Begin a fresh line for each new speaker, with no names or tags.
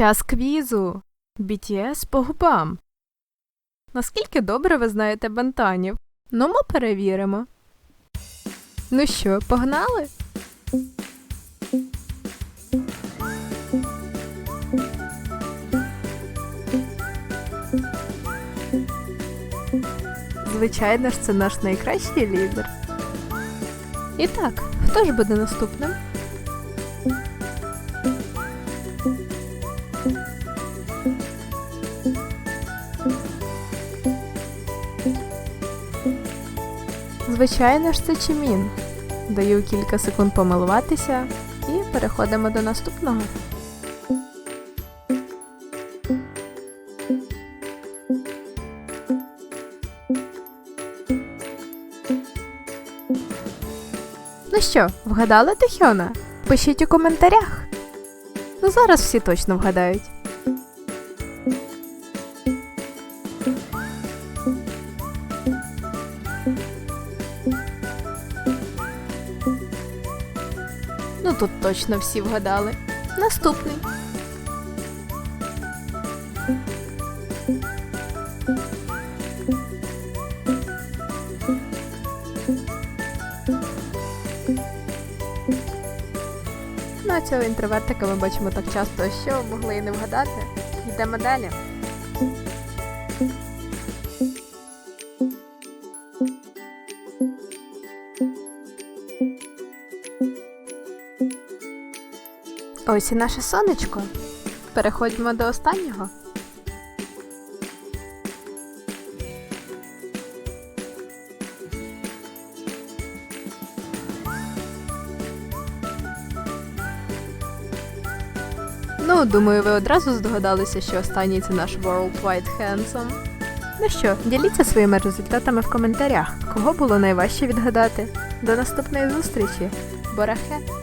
Час квізу. BTS по губам. Наскільки добре ви знаєте бантанів? Ну, ми перевіримо. Ну що, погнали? Звичайно ж, це наш найкращий лідер. І так, хто ж буде наступним? Звичайно ж, це Чимін. Даю кілька секунд помилуватися і переходимо до наступного. Ну що, вгадали Тихьона? Пишіть у коментарях. Ну зараз всі точно вгадають. Ну тут точно всі вгадали. Наступний. Ну, а цього інтровертика ми бачимо так часто, що могли і не вгадати. Йдемо далі. Ось і наше сонечко. Переходимо до останнього. Ну, думаю, ви одразу здогадалися, що останній це наш World Wide Handsome. Ну що, діліться своїми результатами в коментарях, кого було найважче відгадати. До наступної зустрічі! Борахе!